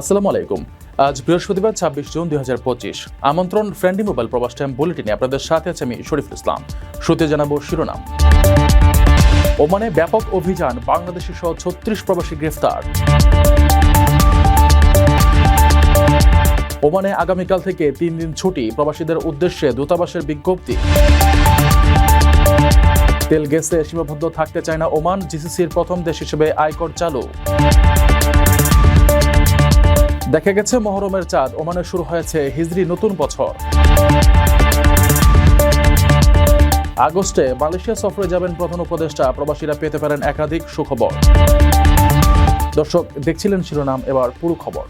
আসসালামু আলাইকুম। আজ বৃহস্পতিবার ছাব্বিশ জুন দুই আমন্ত্রণ ফ্রেন্ডি মোবাইল প্রবাস টাইম বুলেটিনে আপনাদের সাথে আছে আমি শরীফুল ইসলাম। শুরুতে জানাব শিরোনাম। ওমানে ব্যাপক অভিযান বাংলাদেশের সহ ছত্রিশ প্রবাসী গ্রেফতার। ওমানে আগামীকাল থেকে তিন দিন ছুটি, প্রবাসীদের উদ্দেশ্যে দূতাবাসের বিজ্ঞপ্তি। তেল গ্যাসে সীমাবদ্ধ থাকতে চায় না ওমান, জিসিসির প্রথম দেশ হিসেবে আয়কর চালু। দেখা গেছে মহরমের চাঁদ, ওমানে শুরু হয়েছে হিজরি নতুন বছর। আগস্টে মালয়েশিয়া সফরে যাবেন প্রধান উপদেষ্টা, প্রবাসীরা পেতে পারেন একাধিক সুখবর। দর্শক, দেখছিলেন শিরোনাম, এবার পুরো খবর।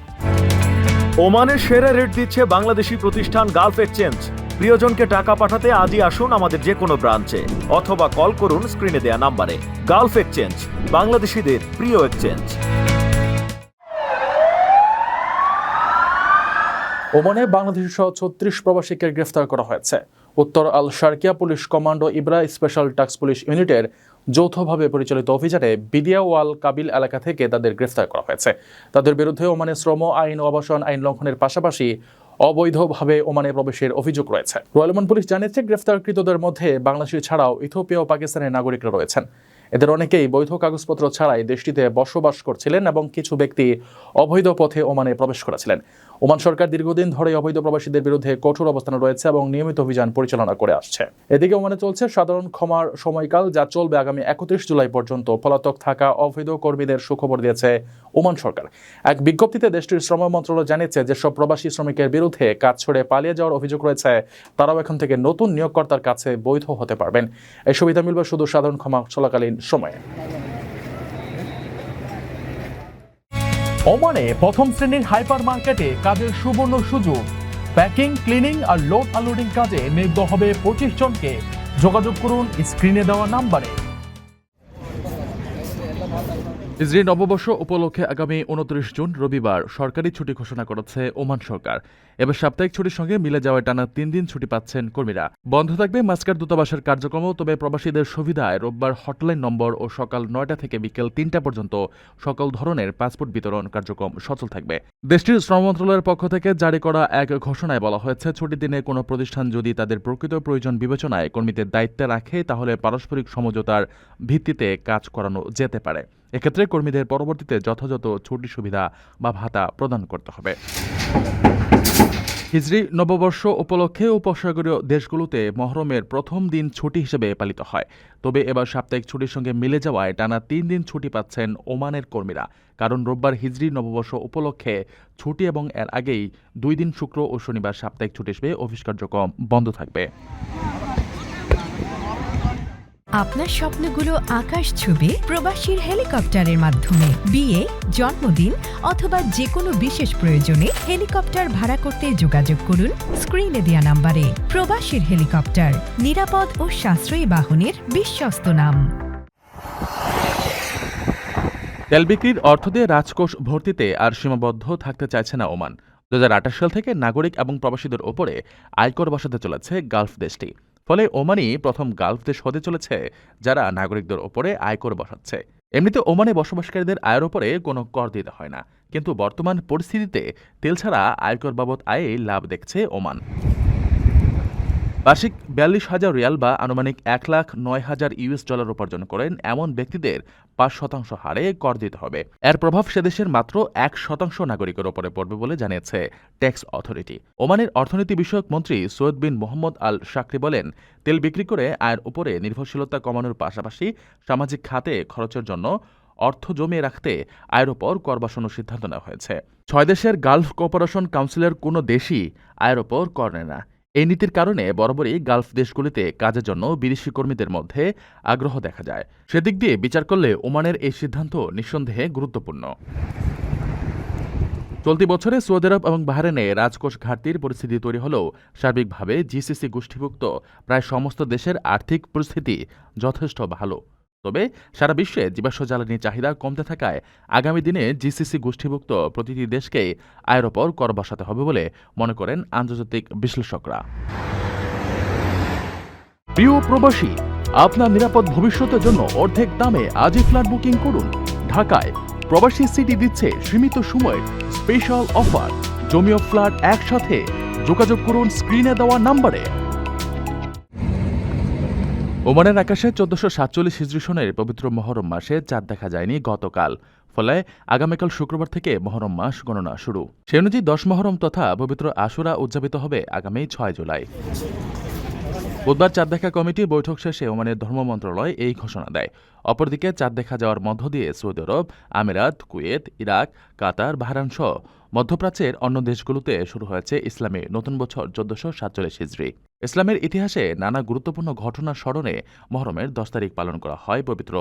ওমানের সেরা রেট দিচ্ছে বাংলাদেশি প্রতিষ্ঠান গালফ এক্সচেঞ্জ। প্রিয়জনকে টাকা পাঠাতে আজই আসুন আমাদের যে কোনো ব্রাঞ্চে, অথবা কল করুন স্ক্রিনে দেয়া নাম্বারে। গালফ এক্সচেঞ্জ, বাংলাদেশিদের প্রিয় এক্সচেঞ্জ। ওমানে বাংলাদেশ সহ ছত্রিশ প্রবাসীকে গ্রেফতার করা হয়েছে। উত্তর Al Sharqiya police commando Ibra special task police ইউনিটের যৌথভাবে পরিচালিত অভিযানে বিদিয়াওয়াল কাবিল এলাকা থেকে তাদের গ্রেফতার করা হয়েছে। তাদের বিরুদ্ধে ওমানে শ্রম, আইন আবাসন, আইন লঙ্ঘনের পাশাপাশি অবৈধভাবে ওমানে প্রবেশের অভিযোগ রয়েছে। রয়্যাল ওমান পুলিশ জানিয়েছে, গ্রেফতারকৃতদের মধ্যে বাংলাদেশি ছাড়াও ইথিওপিয়া ও পাকিস্তানের নাগরিকরা রয়েছেন। এদের অনেকেই বৈধ কাগজপত্র ছাড়াই দেশটিতে বসবাস করছিলেন এবং কিছু ব্যক্তি অবৈধ পথে ওমানে প্রবেশ করেছিলেন। ওমান সরকার দীর্ঘদিন ধরে অবৈধ প্রবাসীদের বিরুদ্ধে কঠোর অবস্থানে রয়েছে এবং নিয়মিত অভিযান পরিচালনা করে আসছে। এদিকে ওমানে চলছে সাধারণ ক্ষমার সময়কাল, যা চলবে আগামী একত্রিশ জুলাই পর্যন্ত। পলাতক থাকা অবৈধ কর্মীদের সুখবর দিয়েছে ওমান সরকার। এক বিজ্ঞপ্তিতে দেশটির শ্রম মন্ত্রণালয় জানিয়েছে যেসব প্রবাসী শ্রমিকের বিরুদ্ধে কাজ ছেড়ে পালিয়ে যাওয়ার অভিযোগ রয়েছে। তারাও এখন থেকে নতুন নিয়োগকর্তার কাছে বৈধ হতে পারবেন। এই সুবিধা মিলবে শুধু সাধারণ ক্ষমা চলাকালীন সময়ে। ওমানে প্রথম শ্রেণির হাইপার মার্কেটে কাজের সুবর্ণ সুযোগ। প্যাকিং, ক্লিনিং আর লোড আনলোডিং কাজে নিয়োগ হবে পঁচিশ জনকে। যোগাযোগ করুন স্ক্রিনে দেওয়া নাম্বারে। ইসরায়েল নববর্ষ উপলক্ষে আগামী উনত্রিশ জুন রবিবার সরকারি ছুটি ঘোষণা করেছে ওমান সরকার। এবার সাপ্তাহিক ছুটির সঙ্গে মিলে যাওয়ায় টানা তিন দিন ছুটি পাচ্ছেন কর্মীরা। বন্ধ থাকবে মাস্কার দূতাবাসের কার্যক্রম, তবে প্রবাসীদের সুবিধায় রোববার হটলাইন নম্বর ও সকাল নয়টা থেকে বিকেল তিনটা পর্যন্ত সকল ধরনের পাসপোর্ট বিতরণ কার্যক্রম সচল থাকবে। দেশটির শ্রম মন্ত্রণালয়ের পক্ষ থেকে জারি করা এক ঘোষণায় বলা হয়েছে, ছুটির দিনে কোনো প্রতিষ্ঠান যদি তাদের প্রকৃত প্রয়োজন বিবেচনায় কর্মীদের দায়িত্বে রাখে, তাহলে পারস্পরিক সমঝোতার ভিত্তিতে কাজ করানো যেতে পারে। এক্ষেত্রে কর্মীদের পরবর্তীতে যথাযথ ছুটি সুবিধা বা ভাতা প্রদান করতে হবে। হিজরি নববর্ষ উপলক্ষে উপসাগরীয় দেশগুলোতে মহরমের প্রথম দিন ছুটি হিসেবে পালিত হয়। তবে এবার সাপ্তাহিক ছুটির সঙ্গে মিলে যাওয়ায় টানা তিন দিন ছুটি পাচ্ছেন ওমানের কর্মীরা। কারণ রোববার হিজরি নববর্ষ উপলক্ষে ছুটি এবং এর আগেই দুই দিন শুক্র ও শনিবার সাপ্তাহিক ছুটি হিসেবে অফিস কার্যক্রম বন্ধ থাকবে। আপনার স্বপ্নগুলো আকাশ ছবি প্রবাসীর হেলিকপ্টারের মাধ্যমে। বিয়ে, জন্মদিন অথবা যে কোনো বিশেষ প্রয়োজনে হেলিকপ্টার ভাড়া করতে যোগাযোগ করুন স্ক্রিনে দেওয়া নাম্বারে। প্রবাসীর হেলিকপ্টার, নিরাপদ ও সাশ্রয়ী বাহনের বিশ্বস্ত নাম। তেল বিক্রির অর্থ দিয়ে রাজকোষ ভর্তিতে আর সীমাবদ্ধ থাকতে চাইছে না ওমান। দু হাজার আঠাশ সাল থেকে নাগরিক এবং প্রবাসীদের ওপরে আয়কর বসাতে চলেছে গালফ দেশটি। ফলে ওমানই প্রথম গালফ দেশ হতে চলেছে, যারা নাগরিকদের ওপরে আয়কর বসাচ্ছে। এমনিতে ওমানে বসবাসকারীদের আয়ের ওপরে কোনো কর দিতে হয় না, কিন্তু বর্তমান পরিস্থিতিতে তেল ছাড়া আয়কর বাবদ আয়ে লাভ দেখছে ওমান। বার্ষিক বিয়াল্লিশ হাজার রিয়াল বা আনুমানিক এক লাখ নয় হাজার ইউএস ডলার উপার্জন করেন এমন ব্যক্তিদের পাঁচ শতাংশ হারে কর দিতে হবে। এর প্রভাব সে দেশের মাত্র এক শতাংশ নাগরিকের ওপরে পড়বে বলে জানিয়েছে ট্যাক্স অথরিটি। ওমানের অর্থনীতি বিষয়ক মন্ত্রী সৈয়দ বিন মোহাম্মদ আল শাকরি বলেন, তেল বিক্রি করে আয়ের উপরে নির্ভরশীলতা কমানোর পাশাপাশি সামাজিক খাতে খরচের জন্য অর্থ জমিয়ে রাখতে আয়ের ওপর কর বসানোর সিদ্ধান্ত নেওয়া হয়েছে। ছয় দেশের গালফ কোঅপারেশন কাউন্সিলের কোনো দেশই আয়ের ওপর কর নেয় না। এই নীতির কারণে বরাবরই গালফ দেশগুলিতে কাজের জন্য বিদেশি কর্মীদের মধ্যে আগ্রহ দেখা যায়। সেদিক দিয়ে বিচার করলে ওমানের এই সিদ্ধান্ত নিঃসন্দেহে গুরুত্বপূর্ণ। চলতি বছরে সৌদি আরব এবং বাহরেনে রাজকোষ ঘাটতির পরিস্থিতি তৈরি হলেও সার্বিকভাবে জিসিসি গোষ্ঠীভুক্ত প্রায় সমস্ত দেশের আর্থিক পরিস্থিতি যথেষ্ট ভালো। তবে সারা বিশ্বে জীবাশ্ম জ্বালানির চাহিদা কমতে থাকায় আগামী দিনে জিসিসি গোষ্ঠীভুক্ত প্রতিটি দেশকে আয়ের ওপর কর বসাতে হবে বলে মনে করেন আন্তর্জাতিক বিশ্লেষকরা। প্রিয় প্রবাসী, আপনার নিরাপদ ভবিষ্যতের জন্য অর্ধেক দামে আজই ফ্ল্যাট বুকিং করুন। ঢাকায় প্রবাসী সিটি দিচ্ছে সীমিত সময়ের স্পেশাল অফার। জমিও ফ্ল্যাট একসাথে। যোগাযোগ করুন স্ক্রিনে দেওয়া নম্বরে। ওমানের আকাশে চোদ্দশো সাতচল্লিশ হিজরি সনের পবিত্র মহরম মাসে চাঁদ দেখা যায়নি গতকাল, ফলে আগামীকাল শুক্রবার থেকে মহরম মাস গণনা শুরু। সে অনুযায়ী দশ মহরম তথা পবিত্র আশুরা উদযাপিত হবে আগামী ছয় জুলাই। বুধবার চাঁদ দেখা কমিটি বৈঠক শেষে ওমানের ধর্ম মন্ত্রণালয় এই ঘোষণা দেয়। অপরদিকে চাঁদ দেখা যাওয়ার মধ্য দিয়ে সৌদি আরব, আমিরাত, কুয়েত, ইরাক, কাতার বাহরান সহ মধ্যপ্রাচ্যের অন্য দেশগুলোতে শুরু হয়েছে ইসলামী নতুন বছর চোদ্দশো সাতচল্লিশ হিজড়ি। ইসলামের ইতিহাসে নানা গুরুত্বপূর্ণ ঘটনার স্মরণে মহরমের দশ তারিখ পালন করা হয় পবিত্র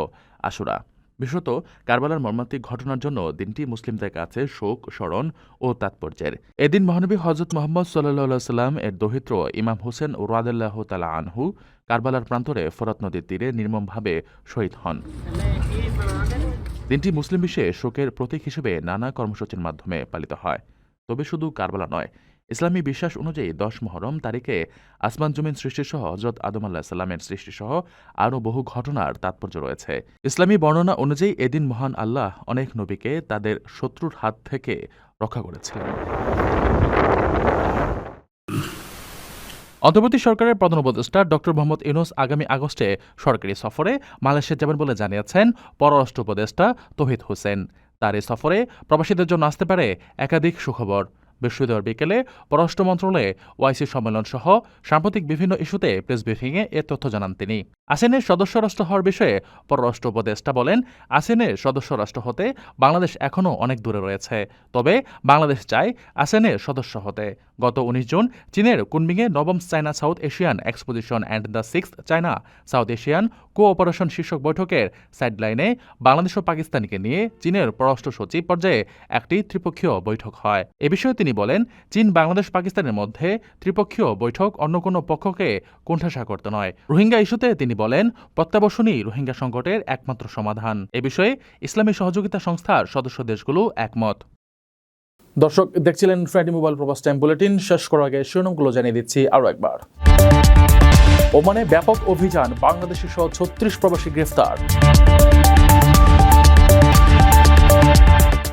আশুরা। বিশেষত কারবালার মর্মান্তিক ঘটনার জন্য দিনটি মুসলিমদের কাছে শোক, স্মরণ ও তাৎপর্যের। এদিন মহানবী হজরত মোহাম্মদ সাল্লাহ সাল্লাম এর দহিত্র ইমাম হোসেন ওরাদাল্লাহ তালা আনহু কারবালার প্রান্তরে ফরাত নদীর তীরে নির্মমভাবে শহীদ হন। দিনটি মুসলিম বিশ্বে শোকের প্রতীক হিসেবে নানা কর্মসূচির মাধ্যমে পালিত হয়। তবে শুধু কারবালা নয়, ইসলামী বিশ্বাস অনুযায়ী দশ মহরম তারিখে আসমান জমিন সৃষ্টিসহ হজরত আদম আল্লাহ সাল্লামের সৃষ্টিসহ আরও বহু ঘটনার তাৎপর্য রয়েছে। ইসলামী বর্ণনা অনুযায়ী এদিন মহান আল্লাহ অনেক নবীকে তাদের শত্রুর হাত থেকে রক্ষা করেছিলেন। অন্তর্বর্তী সরকারের প্রধান উপদেষ্টা ডক্টর মোহাম্মদ ইউনুস আগামী আগস্টে সরকারি সফরে মালয়েশিয়া যাবেন বলে জানিয়েছেন পররাষ্ট্র উপদেষ্টা তহিদ হোসেন। তার এই সফরে প্রবাসীদের জন্য আসতে পারে একাধিক সুখবর। বৃহস্পতিবার বিকেলে পররাষ্ট্র মন্ত্রণালয়ে ওয়াইসি সম্মেলন সহ সাম্প্রতিক বিভিন্ন ইস্যুতে প্রেস ব্রিফিংয়ে এ তথ্য জানান তিনি। আসেনের সদস্য রাষ্ট্র হওয়ার বিষয়ে পররাষ্ট্র উপদেষ্টা বলেন, আসেনের সদস্য রাষ্ট্র হতে বাংলাদেশ এখনও অনেক দূরে রয়েছে। তবে বাংলাদেশ চায় আসেনের সদস্য হতে। গত উনিশ জুন চীনের কুনমিংয়ে নবম China South Asian exposition and the six China South Asian cooperation শীর্ষক বৈঠকের সাইডলাইনে বাংলাদেশ ও পাকিস্তানকে নিয়ে চীনের পররাষ্ট্র সচিব পর্যায়ে একটি ত্রিপক্ষীয় বৈঠক হয়। এ বিষয়ে তিনি বলেন, চীন, বাংলাদেশ, পাকিস্তানের মধ্যে ত্রিপক্ষীয় বৈঠক অন্য কোনো পক্ষকে কোণঠাসা করতে নয়। রোহিঙ্গা ইস্যুতে তিনি বলেন প্রত্যাবর্ষণই রোহিঙ্গা সংকটের একমাত্র সমাধান। এ বিষয়ে ইসলামী সহযোগিতা সংস্থার সদস্য দেশগুলো একমত। দর্শক, দেখছিলেন ফ্রাইডে মোবাইল প্রবাস টাইম বুলেটিন শেষ করার আগে শিরোনামগুলো জানিয়ে দিচ্ছি আরও একবার। ওমানে ব্যাপক অভিযান বাংলাদেশি সহ ছত্রিশ প্রবাসী গ্রেফতার।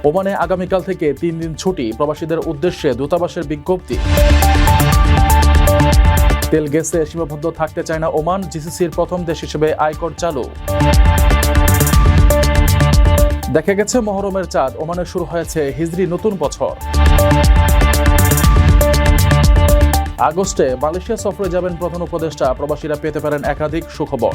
ওমানে আগামীকাল থেকে তিন দিন ছুটি। প্রবাসীদের উদ্দেশ্যে দূতাবাসের বিজ্ঞপ্তি। তেল গ্যাসে সীমাবদ্ধ থাকতে চায় না ওমান। জিসিসির প্রথম দেশ হিসেবে আয়কর চালু। দেখা গেছে মহরমের চাঁদ। ওমানে শুরু হয়েছে হিজরি নতুন বছর। আগস্টে মালয়েশিয়া সফরে যাবেন প্রধান উপদেষ্টা। প্রবাসীরা পেতে পারেন একাধিক সুখবর।